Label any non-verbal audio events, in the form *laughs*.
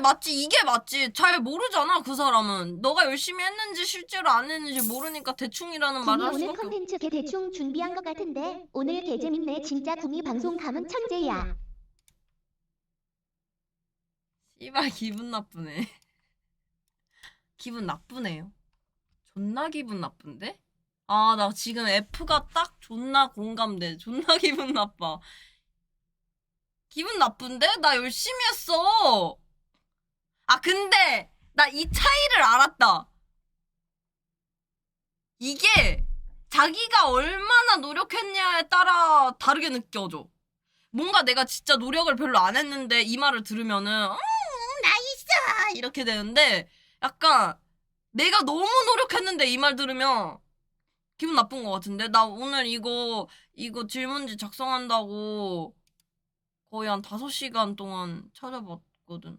맞지 맞지? 이게 맞지? 잘 모르잖아 그 사람은. 너가 열심히 했는지 실제로 안 했는지 모르니까 대충이라는 말을 구미 할 오늘 수밖에 없 컨텐츠 개 대충 준비한 것 같은데 오늘 개 재밌네. 진짜 구미 방송 가면 천재야. 씨발 기분 나쁘네. *laughs* 기분 나쁘네요. 존나 기분 나쁜데? 아 나 지금 F가 딱 존나 공감돼. 존나 *laughs* 기분 나빠. 기분 나쁜데? 나 열심히 했어 아 근데 나 이 차이를 알았다. 이게 자기가 얼마나 노력했냐에 따라 다르게 느껴져. 뭔가 내가 진짜 노력을 별로 안 했는데 이 말을 들으면은 음 나이스 이렇게 되는데 약간 내가 너무 노력했는데 이 말 들으면 기분 나쁜 것 같은데? 나 오늘 이거 이거 질문지 작성한다고 거의 한 5시간 동안 찾아봤거든